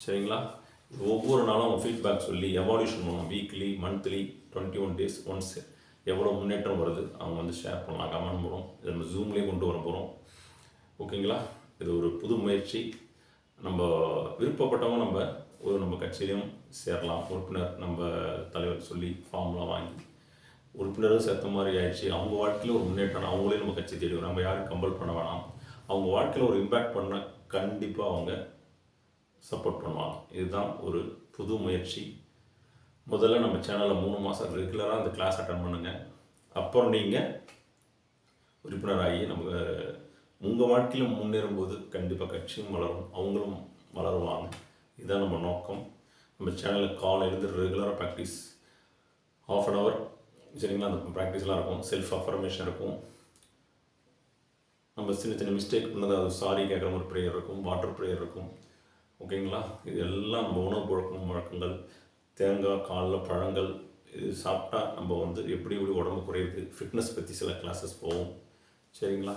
சரிங்களா? ஒவ்வொரு நாளும் அவங்க ஃபீட்பேக் சொல்லி எவால்யூஷன் பண்ணுவோம் weekly monthly twenty one days once எவ்வளோ முன்னேற்றம் வருது அவங்க வந்து ஷேர் பண்ணலாம். கமெண்ட் பண்ணுறோம் இதை நம்ம ஜூம்லேயே கொண்டு வர போகிறோம் ஓகேங்களா? இது ஒரு புது முயற்சி. நம்ம விருப்பப்பட்டவங்க நம்ம ஒரு நம்ம கட்சியிலையும் சேரலாம். உறுப்பினர் நம்ம தலைவர் சொல்லி ஃபார்ம்லாம் வாங்கி உறுப்பினரும் சேர்த்த மாதிரி ஆயிடுச்சு. அவங்க வாழ்க்கையில் ஒரு முன்னேற்றம். அவங்களே நம்ம கட்சி தேடி நம்ம யாரும் கம்பல் பண்ண வேணாம். அவங்க வாழ்க்கையில் ஒரு இம்பேக்ட் பண்ண கண்டிப்பாக அவங்க சப்போர்ட் பண்ணுவாங்க. இதுதான் ஒரு புது முயற்சி. முதல்ல நம்ம சேனலில் மூணு மாதம் ரெகுலராக அந்த கிளாஸ் அட்டன் பண்ணுங்கள் அப்புறம் நீங்கள் உறுப்பினராகி நம்ம உங்கள் வாழ்க்கையிலும் முன்னேறும்போது கண்டிப்பாக கட்சியும் வளரும் அவங்களும் வளருவாங்க. இதுதான் நம்ம நோக்கம். நம்ம சேனலில் காலையிலேருந்து ரெகுலராக ப்ராக்டிஸ் ஆஃப் அன் ஹவர் சரிங்களா? அந்த ப்ராக்டிஸ்லாம் இருக்கும். செல்ஃப் அஃபர்மேஷன் இருக்கும். நம்ம சின்ன சின்ன மிஸ்டேக் பண்ணது அது சாரி கேட்குற மாதிரி ப்ரேயர் இருக்கும். வாட்டர் ப்ரேயர் இருக்கும். ஓகேங்களா? இது எல்லாம் நம்ம உணவு பழக்கம் வழக்கங்கள். தேங்காய் காலில் பழங்கள் இது சாப்பிட்டா நம்ம வந்து எப்படி எப்படி உடம்பு குறையுது ஃபிட்னஸ் பற்றி சில கிளாஸஸ் போவோம். சரிங்களா?